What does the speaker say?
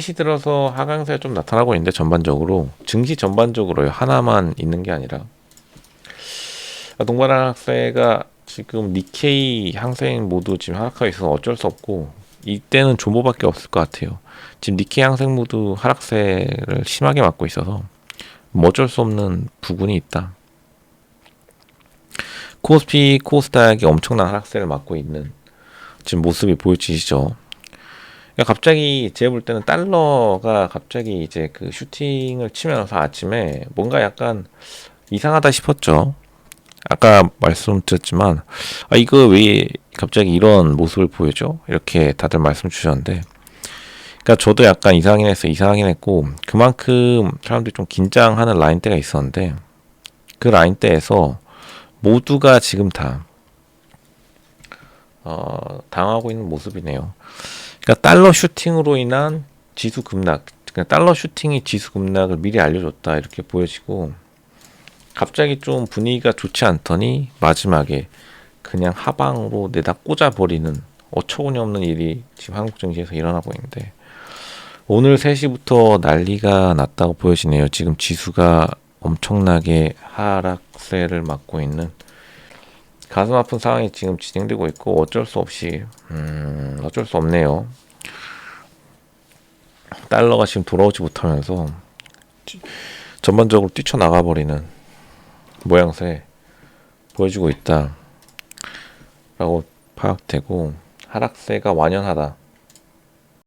시 들어서 하강세가 좀 나타나고 있는데 전반적으로 증시 전반적으로요 하나만 있는 게 아니라 동반 하락세가 지금 니케이 항생 모두 지금 하락하고 있어서 어쩔 수 없고 이때는 존버밖에 없을 것 같아요. 지금 니케이 항생 모두 하락세를 심하게 맞고 있어서 뭐 어쩔 수 없는 부분이 있다. 코스피, 코스닥이 엄청난 하락세를 맞고 있는 지금 모습이 보여지시죠. 그러니까 갑자기 제가 볼 때는 달러가 갑자기 이제 그 슈팅을 치면서 아침에 뭔가 약간 이상하다 싶었죠. 아까 말씀드렸지만 아 이거 왜 갑자기 이런 모습을 보여줘? 이렇게 다들 말씀 주셨는데 그러니까 저도 약간 이상하긴 했어 이상하긴 했고 그만큼 사람들이 좀 긴장하는 라인대가 있었는데 그 라인대에서 모두가 지금 다 어, 당하고 있는 모습이네요. 그러니까 달러 슈팅으로 인한 지수 급락, 그러니까 달러 슈팅이 지수 급락을 미리 알려줬다 이렇게 보여지고 갑자기 좀 분위기가 좋지 않더니 마지막에 그냥 하방으로 내다 꽂아버리는 어처구니 없는 일이 지금 한국 증시에서 일어나고 있는데 오늘 3시부터 난리가 났다고 보여지네요. 지금 지수가 엄청나게 하락세를 맞고 있는 가슴 아픈 상황이 지금 진행되고 있고 어쩔 수 없이 음, 어쩔 수 없네요. 달러가 지금 돌아오지 못하면서 지- 전반적으로 뛰쳐나가 버리는 모양새 보여주고 있다 라고 파악되고 하락세가 완연하다.